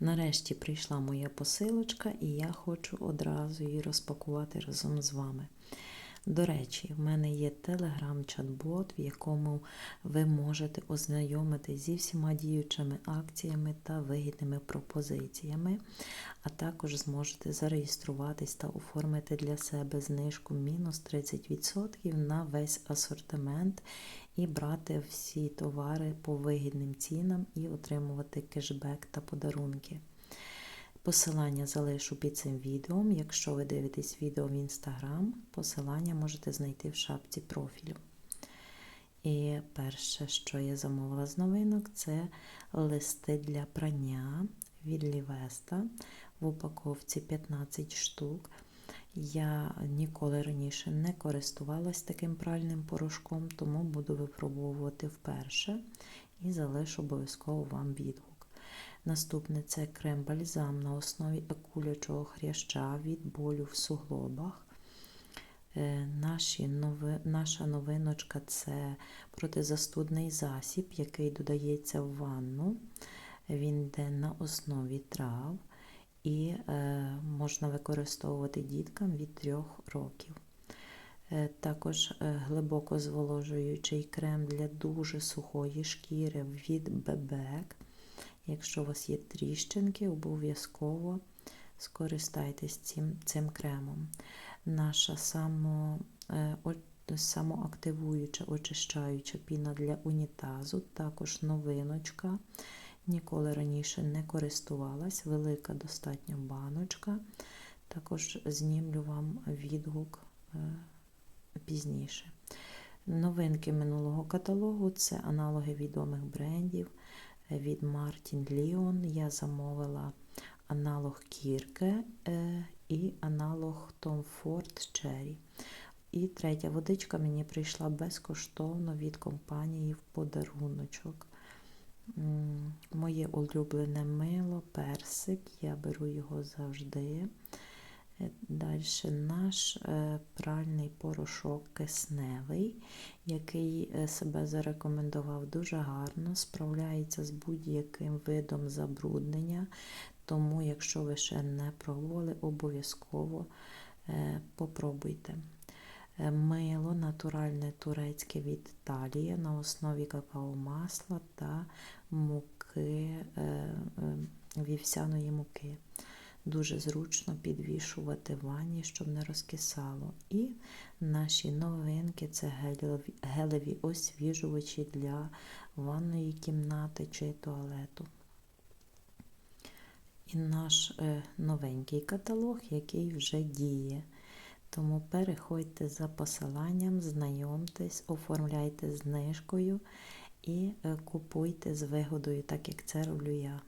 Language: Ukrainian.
Нарешті прийшла моя посилочка, і я хочу одразу її розпакувати разом з вами. До речі, в мене є телеграм-чат-бот, в якому ви можете ознайомитись зі всіма діючими акціями та вигідними пропозиціями, а також зможете зареєструватись та оформити для себе знижку мінус 30% на весь асортимент і брати всі товари по вигідним цінам і отримувати кешбек та подарунки. Посилання залишу під цим відео. Якщо ви дивитесь відео в Інстаграм, посилання можете знайти в шапці профілю. І перше, що я замовила з новинок, це листи для прання від Лівеста в упаковці 15 штук. Я ніколи раніше не користувалась таким пральним порошком, тому буду випробовувати вперше і залишу обов'язково вам відгук. Наступне це крем-бальзам на основі акулячого хряща від болю в суглобах. Е, Наші нови, наша новиночка це протизастудний засіб, який додається в ванну. Він йде на основі трав і е, можна використовувати діткам від 3 років. Е, також е, глибоко зволожуючий крем для дуже сухої шкіри від Бебек. Якщо у вас є тріщинки, обов'язково скористайтесь цим цим кремом. Наша само, самоактивуюча очищаюча піна для унітазу, також новиночка. Ніколи раніше не користувалась, велика достатньо баночка. Також знімлю вам відгук е, пізніше. Новинки минулого каталогу це аналоги відомих брендів від Martin Leon. Я замовила аналог Кірке і аналог Tom Ford Cherry. І третя водичка мені прийшла безкоштовно від компанії в подаруночок. Моє улюблене мило, персик, я беру його завжди. Далі наш пральний порошок кисневий, який себе зарекомендував дуже гарно, справляється з будь-яким видом забруднення. Тому, якщо ви ще не пробували, обов'язково попробуйте. Мило натуральне турецьке від Італії на основі какао-масла та муки, вівсяної муки. Дуже зручно підвішувати в ванні, щоб не розкисало. І наші новинки це гелеві, освіжувачі для ванної кімнати чи туалету. І наш е, новенький каталог, який вже діє. Тому переходьте за посиланням, знайомтесь, оформляйте знижкою і е, купуйте з вигодою, так як це роблю я.